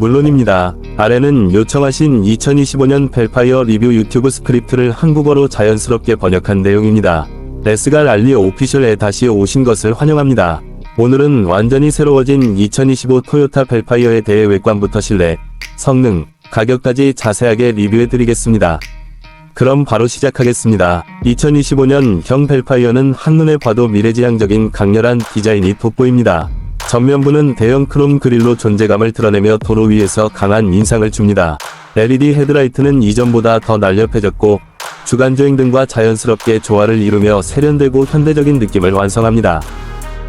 물론입니다. 아래는 요청하신 2025년 벨파이어 리뷰 유튜브 스크립트를 한국어로 자연스럽게 번역한 내용입니다. 레스가 랄리 오피셜에 다시 오신 것을 환영합니다. 오늘은 완전히 새로워진 2025 토요타 벨파이어에 대해 외관부터 실내, 성능, 가격까지 자세하게 리뷰해드리겠습니다. 그럼 바로 시작하겠습니다. 2025년 형 벨파이어는 한눈에 봐도 미래지향적인 강렬한 디자인이 돋보입니다. 전면부는 대형 크롬 그릴로 존재감을 드러내며 도로 위에서 강한 인상을 줍니다. LED 헤드라이트는 이전보다 더 날렵해졌고 주간주행 등과 자연스럽게 조화를 이루며 세련되고 현대적인 느낌을 완성합니다.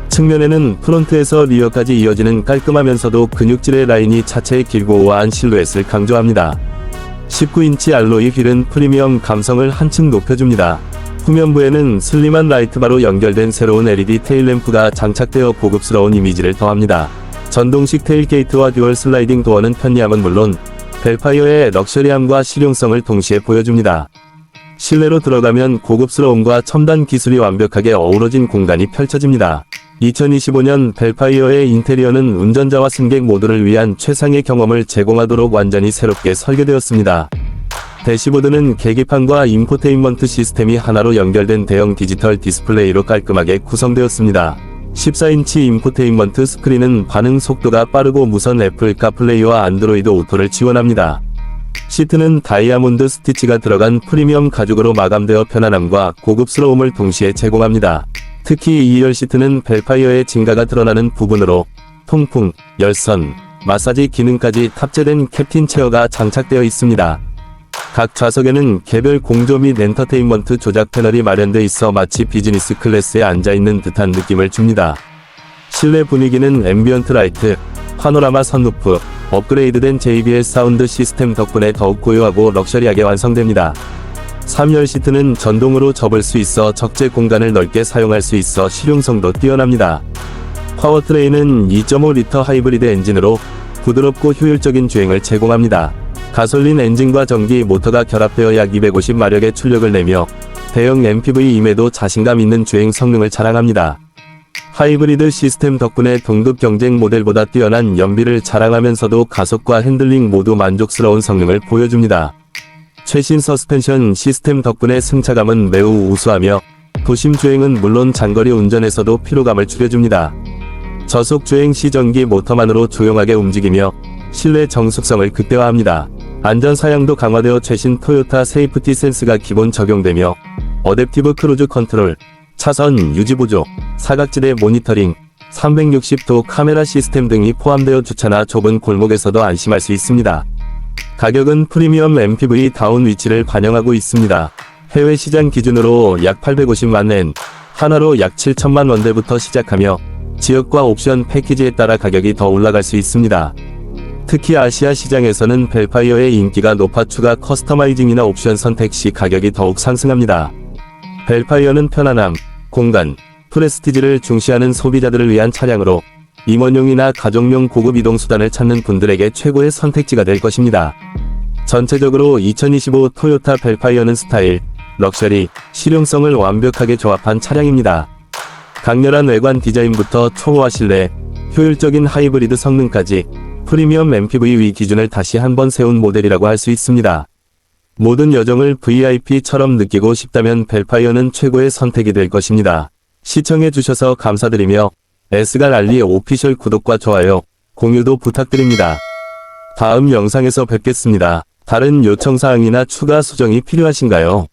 측면에는 프론트에서 리어까지 이어지는 깔끔하면서도 근육질의 라인이 차체의 길고 우아한 실루엣을 강조합니다. 19인치 알로이 휠은 프리미엄 감성을 한층 높여줍니다. 후면부에는 슬림한 라이트바로 연결된 새로운 LED 테일램프가 장착되어 고급스러운 이미지를 더합니다. 전동식 테일게이트와 듀얼 슬라이딩 도어는 편리함은 물론 벨파이어의 럭셔리함과 실용성을 동시에 보여줍니다. 실내로 들어가면 고급스러움과 첨단 기술이 완벽하게 어우러진 공간이 펼쳐집니다. 2025년 벨파이어의 인테리어는 운전자와 승객 모두를 위한 최상의 경험을 제공하도록 완전히 새롭게 설계되었습니다. 대시보드는 계기판과 인포테인먼트 시스템이 하나로 연결된 대형 디지털 디스플레이로 깔끔하게 구성되었습니다. 14인치 인포테인먼트 스크린은 반응 속도가 빠르고 무선 애플 카플레이와 안드로이드 오토를 지원합니다. 시트는 다이아몬드 스티치가 들어간 프리미엄 가죽으로 마감되어 편안함과 고급스러움을 동시에 제공합니다. 특히 2열 시트는 벨파이어의 진가가 드러나는 부분으로 통풍, 열선, 마사지 기능까지 탑재된 캡틴 체어가 장착되어 있습니다. 각 좌석에는 개별 공조 및 엔터테인먼트 조작 패널이 마련돼 있어 마치 비즈니스 클래스에 앉아있는 듯한 느낌을 줍니다. 실내 분위기는 앰비언트 라이트, 파노라마 선루프, 업그레이드된 JBL 사운드 시스템 덕분에 더욱 고요하고 럭셔리하게 완성됩니다. 3열 시트는 전동으로 접을 수 있어 적재 공간을 넓게 사용할 수 있어 실용성도 뛰어납니다. 파워트레인은 2.5리터 하이브리드 엔진으로 부드럽고 효율적인 주행을 제공합니다. 가솔린 엔진과 전기 모터가 결합되어 약 250마력의 출력을 내며 대형 MPV임에도 자신감 있는 주행 성능을 자랑합니다. 하이브리드 시스템 덕분에 동급 경쟁 모델보다 뛰어난 연비를 자랑하면서도 가속과 핸들링 모두 만족스러운 성능을 보여줍니다. 최신 서스펜션 시스템 덕분에 승차감은 매우 우수하며 도심 주행은 물론 장거리 운전에서도 피로감을 줄여줍니다. 저속 주행 시 전기 모터만으로 조용하게 움직이며 실내 정숙성을 극대화합니다. 안전 사양도 강화되어 최신 토요타 세이프티 센스가 기본 적용되며 어댑티브 크루즈 컨트롤, 차선 유지 보조, 사각지대 모니터링, 360도 카메라 시스템 등이 포함되어 주차나 좁은 골목에서도 안심할 수 있습니다. 가격은 프리미엄 MPV 다운 위치를 반영하고 있습니다. 해외 시장 기준으로 약 850만 엔, 하나로 약 7천만 원대부터 시작하며 지역과 옵션 패키지에 따라 가격이 더 올라갈 수 있습니다. 특히 아시아 시장에서는 벨파이어의 인기가 높아 추가 커스터마이징이나 옵션 선택 시 가격이 더욱 상승합니다. 벨파이어는 편안함, 공간, 프레스티지를 중시하는 소비자들을 위한 차량으로 임원용이나 가족용 고급 이동수단을 찾는 분들에게 최고의 선택지가 될 것입니다. 전체적으로 2025 토요타 벨파이어는 스타일, 럭셔리, 실용성을 완벽하게 조합한 차량입니다. 강렬한 외관 디자인부터 초호화 실내, 효율적인 하이브리드 성능까지 프리미엄 MPV 위 기준을 다시 한번 세운 모델이라고 할 수 있습니다. 모든 여정을 VIP처럼 느끼고 싶다면 벨파이어는 최고의 선택이 될 것입니다. 시청해주셔서 감사드리며 에스가 랄리 오피셜 구독과 좋아요, 공유도 부탁드립니다. 다음 영상에서 뵙겠습니다. 다른 요청사항이나 추가 수정이 필요하신가요?